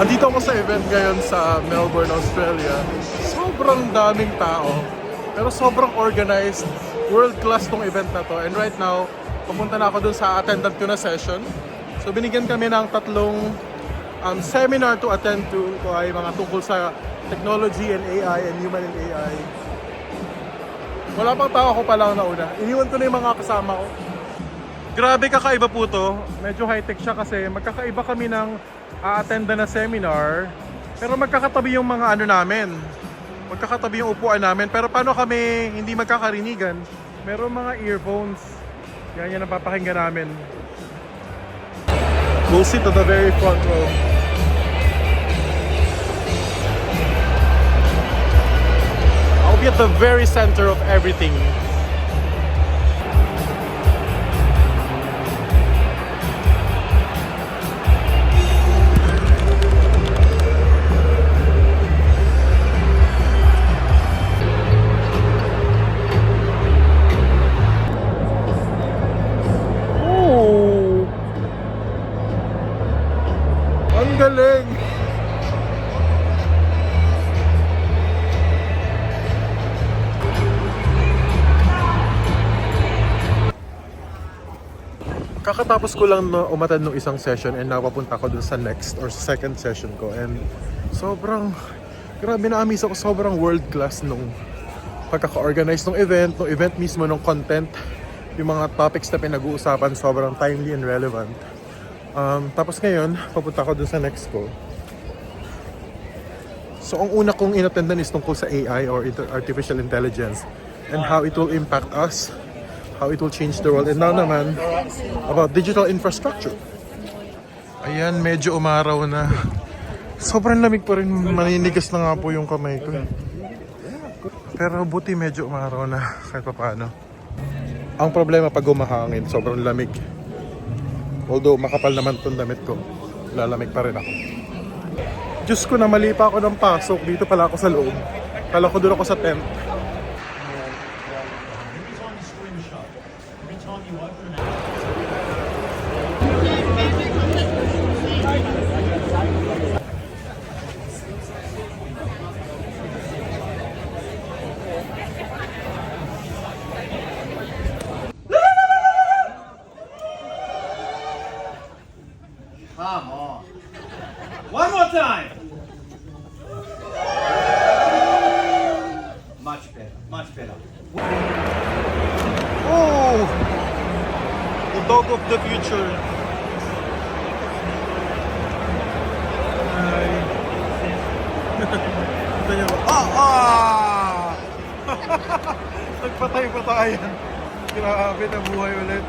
Andito ako sa event ngayon sa Melbourne, Australia. Sobrang daming tao, pero sobrang organized. World class tong event na to. And right now, pumunta na ako dun sa attendant ko na session. So binigyan kami ng tatlong um, seminar to attend to. Ito ay mga tungkol sa technology and AI and human and AI. Wala pang tao ako pa lang nauna. Iniwan ko na yung mga kasama ko. Grabe kakaiba po to. Medyo high-tech siya kasi magkakaiba kami ng a-attenda na seminar. Pero magkakatabi yung mga ano namin. Magkakatabi yung upuan namin. Pero paano kami hindi magkakarinigan? Meron mga earphones. Yan yan ang papakinggan namin. We'll sit at the very front row. The very center of everything. Ang galing! Kakatapos ko lang na umattend ng isang session and napapunta ko dun sa next or second session ko and sobrang grabe na amis ako sobrang world class nung pagkaka-organize ng event, ng event mismo ng content yung mga topics na pinag-uusapan sobrang timely and relevant. Um, tapos ngayon, papunta ko dun sa next ko. So, ang una kong inattendan is tungkol sa AI or artificial intelligence and how it will impact us, how it will change the world. And now naman, about digital infrastructure. Ayan, medyo umaraw na. Sobrang lamig pa rin, maninigas na nga po yung kamay ko. Pero buti medyo umaraw na kahit pa paano. Ang problema pag umahangin, sobrang lamig. Although makapal naman itong damit ko, lalamig pa rin ako. Diyos ko na mali pa ako ng pasok. Dito pala ako sa loob. Kala ko doon ako sa tent. Dog of the future. Ay. Ito niyo ba? Ah! Ah! Nagpatay-patayan. Grabe na buhay ulit.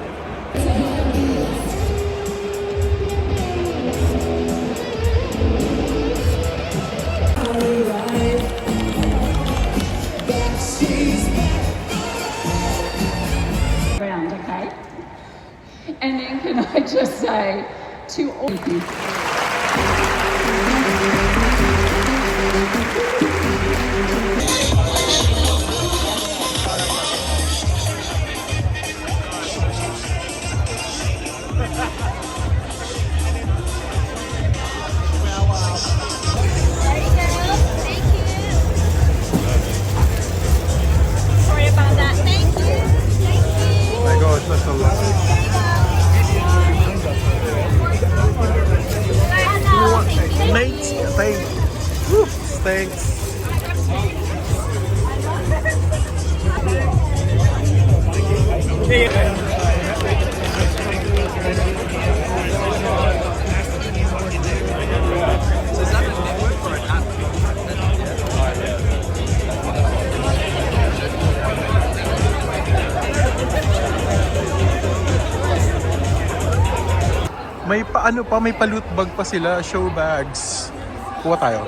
And then can I just say to all of you, Thank you. Sorry about that. Thank you. Thank you. Oh my gosh, that's a lot. Thanks. May paano pa, may pa-loot bag pa sila, show bags. Kuha tayo.